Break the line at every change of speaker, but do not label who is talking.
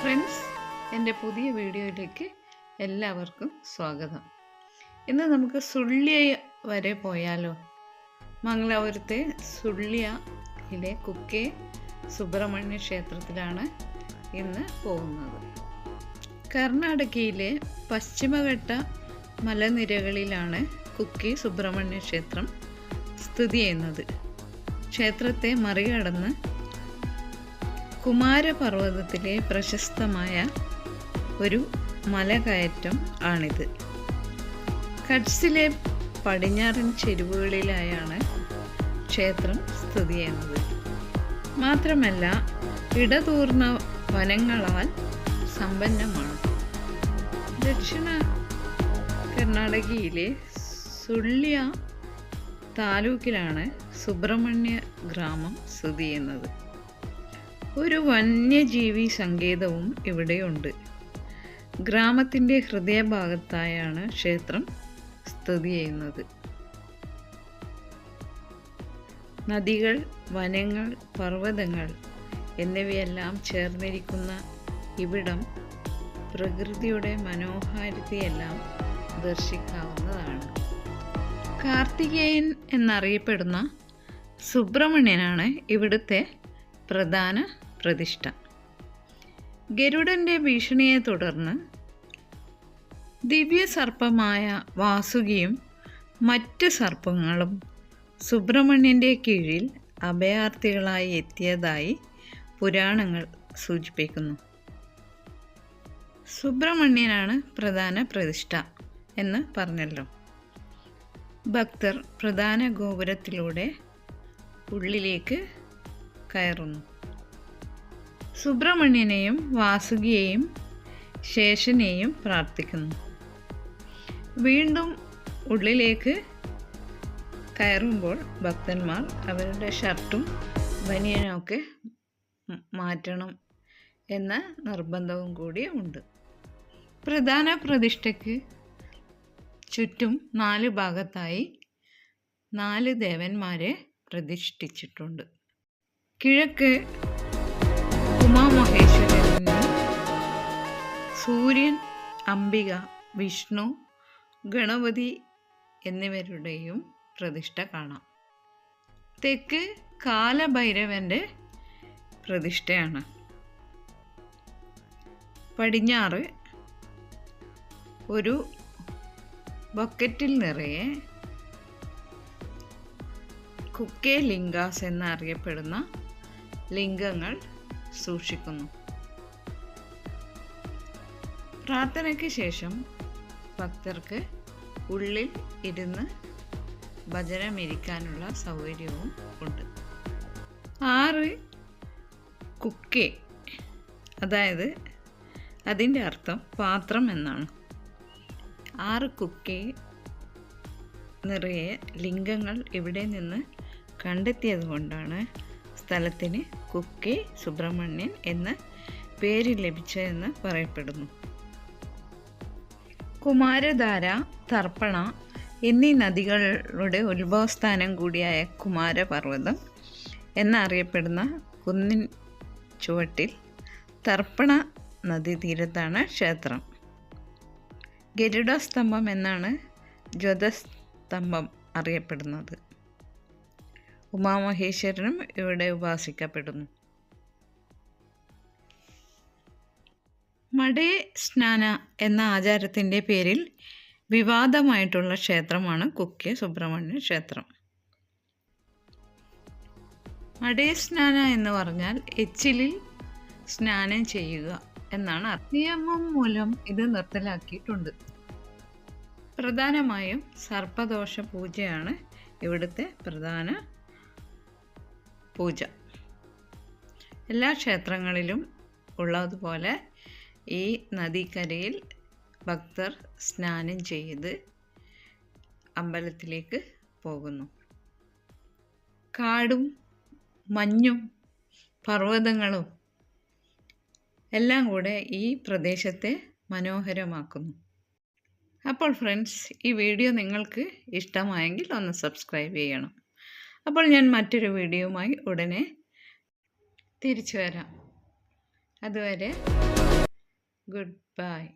Friends എന്റെ പുതിയ വീഡിയോയിലേക്ക് എല്ലാവർക്കും സ്വാഗതം. ഇന്ന് നമുക്ക് സുള്ളിയ വരെ പോയാലോ? മംഗലാപുരത്തെ സുള്ളിയയിലെ കുക്കെ സുബ്രഹ്മണ്യ ക്ഷേത്രത്തിലാണ് ഇന്ന് പോകുന്നത്. കർണാടകയിലെ പശ്ചിമഘട്ട മലനിരകളിലാണ് കുക്കി സുബ്രഹ്മണ്യ ക്ഷേത്രം സ്ഥിതി ചെയ്യുന്നത്. ക്ഷേത്രത്തെ മറികടന്ന് കുമാരപർവതത്തിലെ പ്രശസ്തമായ ഒരു മലകയറ്റം ആണിത്. കട്സിലെ പടിഞ്ഞാറൻ ചെരുവുകളിലായാണ് ക്ഷേത്രം സ്ഥിതി ചെയ്യുന്നത്. മാത്രമല്ല ഇടതൂർന്ന വനങ്ങളാൽ സമ്പന്നമാണ്. ദക്ഷിണ കർണാടകയിലെ സുള്ളിയ താലൂക്കിലാണ് സുബ്രഹ്മണ്യ ഗ്രാമം സ്ഥിതി ചെയ്യുന്നത്. ഒരു വന്യജീവി സങ്കേതവും ഇവിടെയുണ്ട്. ഗ്രാമത്തിന്റെ ഹൃദയഭാഗത്തായാണ് ക്ഷേത്രം സ്ഥിതി ചെയ്യുന്നത്. നദികൾ വനങ്ങൾ പർവതങ്ങൾ എന്നിവയെല്ലാം ചേർന്നിരിക്കുന്ന ഇവിടം പ്രകൃതിയുടെ മനോഹാരിതയെല്ലാം ദർശിക്കാവുന്നതാണ്. കാർത്തികേയൻ എന്നറിയപ്പെടുന്ന സുബ്രഹ്മണ്യനാണ് ഇവിടുത്തെ പ്രധാന പ്രതിഷ്ഠ. ഗരുഡന്റെ ഭീഷണിയെ തുടർന്ന് ദിവ്യ സർപ്പമായ വാസുകിയും മറ്റ് സർപ്പങ്ങളും സുബ്രഹ്മണ്യന്റെ കീഴിൽ അഭയാർത്ഥികളായി എത്തിയതായി പുരാണങ്ങൾ സൂചിപ്പിക്കുന്നു. സുബ്രഹ്മണ്യനാണ് പ്രധാന പ്രതിഷ്ഠ എന്ന് പറഞ്ഞല്ലോ. ഭക്തർ പ്രധാന ഗോപുരത്തിലൂടെ ഉള്ളിലേക്ക് കയറുന്നു. സുബ്രഹ്മണ്യനെയും വാസുകിയെയും ശേഷനെയും പ്രാർത്ഥിക്കുന്നു. വീണ്ടും ഉള്ളിലേക്ക് കയറുമ്പോൾ ഭക്തന്മാർ അവരുടെ ഷർട്ടും ബനിയനൊക്കെ മാറ്റണം എന്ന നിർബന്ധവും കൂടി ഉണ്ട്. പ്രധാന പ്രതിഷ്ഠയ്ക്ക് ചുറ്റും നാല് ഭാഗത്തായി നാല് ദേവന്മാരെ പ്രതിഷ്ഠിച്ചിട്ടുണ്ട്. കിഴക്ക് സൂര്യൻ അംബിക വിഷ്ണു ഗണപതി എന്നിവരുടെയും പ്രതിഷ്ഠ കാണാം. തെക്ക് കാലഭൈരവന്റെ പ്രതിഷ്ഠയാണ്. പടിഞ്ഞാറ് ഒരു ബക്കറ്റിൽ നിറയെ കുക്കേ ലിംഗാസ് എന്നറിയപ്പെടുന്ന ലിംഗങ്ങൾ സൂക്ഷിക്കുന്നു. പ്രാർത്ഥനയ്ക്ക് ശേഷം ഭക്തർക്ക് ഉള്ളിൽ ഇരുന്ന് ഭജനമിരിക്കാനുള്ള സൗകര്യവും ഉണ്ട്. ആറ് കുക്കെ അതായത് അതിന്റെ അർത്ഥം പാത്രം എന്നാണ്. ആറ് കുക്കെ നിറയെ ലിംഗങ്ങൾ ഇവിടെ നിന്ന് കണ്ടെത്തിയത് കൊണ്ടാണ് സ്ഥലത്തിന് കുക്കെ സുബ്രഹ്മണ്യൻ എന്ന പേര് ലഭിച്ചതെന്ന് പറയപ്പെടുന്നു. കുമാരധാര തർപ്പണ എന്നീ നദികളുടെ ഉത്ഭവസ്ഥാനം കൂടിയായ കുമാരപർവതം എന്നറിയപ്പെടുന്ന കുന്നിൻ ചുവട്ടിൽ തർപ്പണ നദീതീരത്താണ് ക്ഷേത്രം. ഗരുഡസ്തംഭം എന്നാണ് ജ്വതസ്തംഭം അറിയപ്പെടുന്നത്. ഉമാമഹേശ്വരനും ഇവിടെ ഉപാസിക്കപ്പെടുന്നു. മടേ സ്നാന എന്ന ആചാരത്തിന്റെ പേരിൽ വിവാദമായിട്ടുള്ള ക്ഷേത്രമാണ് കുക്കെ സുബ്രഹ്മണ്യ ക്ഷേത്രം. മടേ സ്നാന എന്ന് പറഞ്ഞാൽ എച്ചിലിൽ സ്നാനം ചെയ്യുക എന്നാണ് നിയമം മൂലം ഇത് നിർത്തലാക്കിയിട്ടുണ്ട്. പ്രധാനമായും സർപ്പദോഷ പൂജയാണ് ഇവിടുത്തെ പ്രധാന പൂജ. എല്ലാ ക്ഷേത്രങ്ങളിലും ഉള്ളതുപോലെ ഈ നദിക്കരയിൽ ഭക്തർ സ്നാനം ചെയ്ത് അമ്പലത്തിലേക്ക് പോകുന്നു. കാടും മഞ്ഞും പർവതങ്ങളും എല്ലാം കൂടെ ഈ പ്രദേശത്തെ മനോഹരമാക്കുന്നു. അപ്പോൾ ഫ്രണ്ട്സ് ഈ വീഡിയോ നിങ്ങൾക്ക് ഇഷ്ടമായെങ്കിൽ ഒന്ന് സബ്സ്ക്രൈബ് ചെയ്യണം. അപ്പോൾ ഞാൻ മറ്റൊരു വീഡിയോയുമായി ഉടനെ തിരിച്ചു വരാം. അതുവരെ Goodbye.